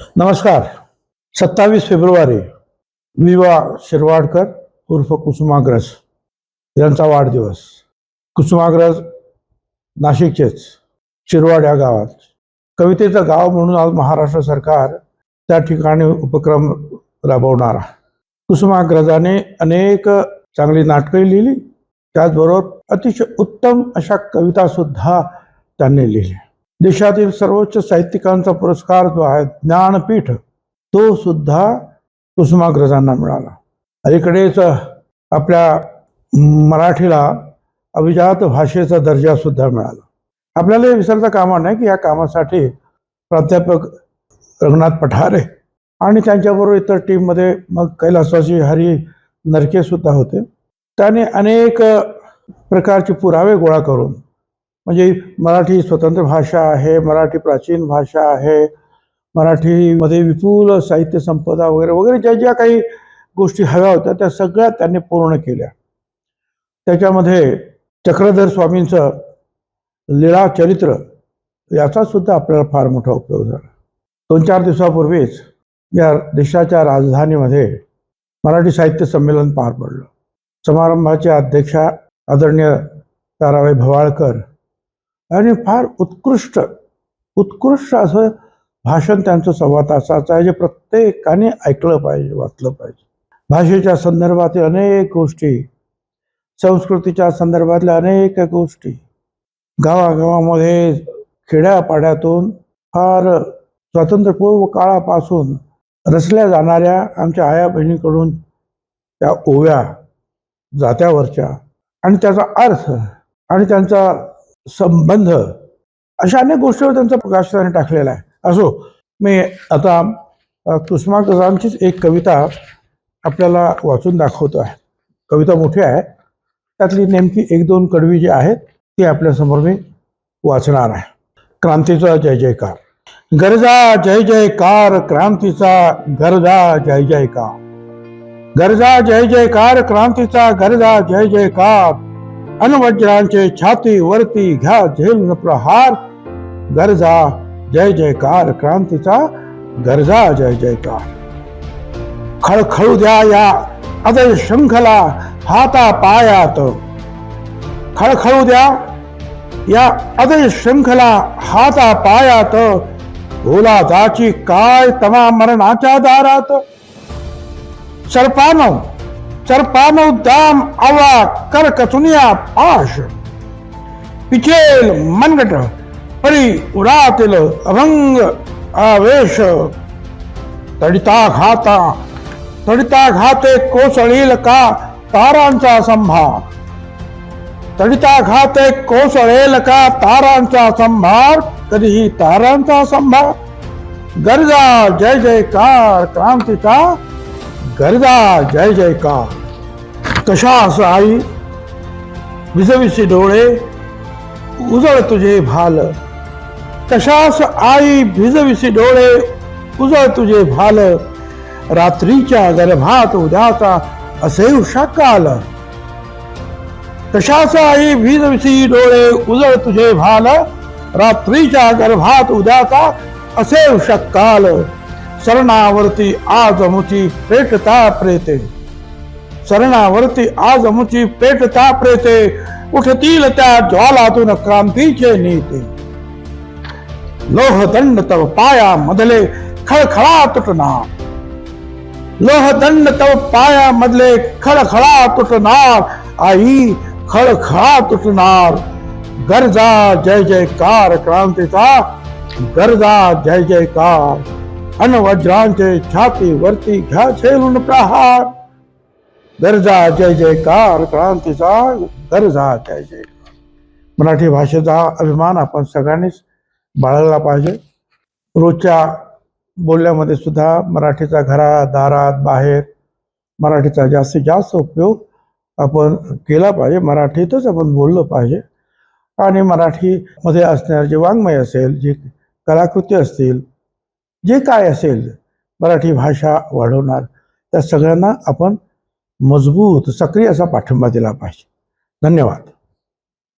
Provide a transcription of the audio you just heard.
नमस्कार. सत्तावीस फेब्रुवारी विवा शिरवाडकर उर्फ कुसुमाग्रज यांचा वाढदिवस. कुसुमाग्रज नाशिकचेच शिरवाड या गावात. कवितेचं गाव म्हणून आज महाराष्ट्र सरकार त्या ठिकाणी उपक्रम राबवणारा कुसुमाग्रजाने अनेक चांगली नाटकंही लिहिली त्याचबरोबर अतिशय उत्तम अशा कवितासुद्धा त्यांनी लिहिल्या. देशातील सर्वोच्च साहित्यिकांचा पुरस्कार जो आहे ज्ञानपीठ तो सुद्धा कुसुमाग्रजांना मिळाला. अलीकडेच आपल्या मराठीला अभिजात भाषेचा दर्जा सुद्धा मिळाला. आपल्याला हे विसरता कामा नाही की या कामासाठी प्राध्यापक रंगनाथ पठारे आणि त्यांच्याबरोबर इतर टीममध्ये मग कैलासवासी हरी नरके सुद्धा होते. त्याने अनेक प्रकारचे पुरावे गोळा करून म्हणजे मराठी स्वतंत्र भाषा आहे मराठी प्राचीन भाषा आहे मराठीमध्ये विपुल साहित्य संपदा वगैरे वगैरे ज्या ज्या काही गोष्टी हव्या होत्या त्या सगळ्या त्यांनी पूर्ण केल्या. त्याच्यामध्ये चक्रधर स्वामींचं लीळा चरित्र याचा सुद्धा आपल्याला फार मोठा उपयोग झाला. दोन चार दिवसापूर्वीच या देशाच्या राजधानीमध्ये मराठी साहित्य संमेलन पार पडलं. समारंभाच्या अध्यक्षा आदरणीय ताराबाई भवाळकर आणि फार उत्कृष्ट उत्कृष्ट असं भाषण त्यांचं सव्वा तासाचं आहे जे प्रत्येकाने ऐकलं पाहिजे वाचलं पाहिजे. भाषेच्या संदर्भातील अनेक गोष्टी संस्कृतीच्या संदर्भातल्या अनेक गोष्टी गावागावामध्ये खेड्यापाड्यातून फार स्वातंत्र्यपूर्व काळापासून रचल्या जाणाऱ्या आमच्या आया बहिणीकडून त्या ओव्या जात्यावरच्या आणि त्याचा अर्थ आणि त्यांचा संबंध अशा अनेक गोष्टीवर त्यांचा प्रकाश त्याने टाकलेला आहे. असो मी आता अ, कुसुमाग्रजांचीच एक कविता आपल्याला वाचून दाखवतो आहे. कविता मोठी आहे. त्यातली नेमकी एक दोन कडवी जी आहेत ती आपल्यासमोर मी वाचणार आहे. क्रांतीचा जय जयकार. गरजा जय जयकार क्रांतीचा गरजा जय जयकार. गरजा जय जयकार क्रांतीचा गरजा जय जयकार. अनवज्रांचे छाती वरती घ्या झेल प्रहार गरजा जय जयकार क्रांतीचा गरजा जय जयकार खळखळू द्या या अदय शृंखला हाता पायात खळखळू द्या या अदय शृंखला हाता पायात बोला जाची काय तमा मरणाच्या दारात सर्पानं सर्पानो दाम आवा कर पाश। पिचेल मनगट परी उरातील अभंग आवेश। तडिता घाता तडिता घाते कोसळील का तारांचा संभा। तडिता घाते कोसळेल का तारांचा संभार कधीही तारांचा संभार गरजा जय जयकार क्रांतीचा गरजा जय जयकार। कशा असं आई? विजविसी डोळे उजळ तुझे भाल. कशास आई? भिजविसी डोळे उजळ तुझे भाल. रात्रीच्या गर्भात उद्याचा असे काल कशास आई? भिजविसी डोळे उजळ तुझे भाल. रात्रीच्या गर्भात उद्याचा असे काल शरणावरती आज मुची पेटता प्रेते. शरणावरती आज मुची पेटता प्रेते उठतील त्या ज्वालातून क्रांतीचे नेते लोहदंड तव पाया मधले खळखळा तुटणार लोहदंड तव पाया मधले खळखळा तुटणार आई खळखळा तुटणार गरजा जय जयकार क्रांतीचा गरजा जय जयकार अन वज्रांचे छाती वरती घ्या झेलून प्रहार दर्जा जय जयकार क्रांतीचा दर्जा जय जय मराठी भाषेचा अभिमान आपण सगळ्यांनीच बाळगला पाहिजे. रोजच्या बोलण्यामध्ये सुद्धा मराठीचा घरात दारात बाहेर मराठीचा जास्तीत जास्त उपयोग आपण केला पाहिजे. मराठीतच आपण बोललं पाहिजे. आणि मराठीमध्ये असणारे जे वाङ्मय असेल जे कलाकृती असतील जे काय असेल मराठी भाषा वाढवणार त्या सगळ्यांना आपण मजबूत सक्रिय असा पाठिंबा दिला पाहिजे. धन्यवाद.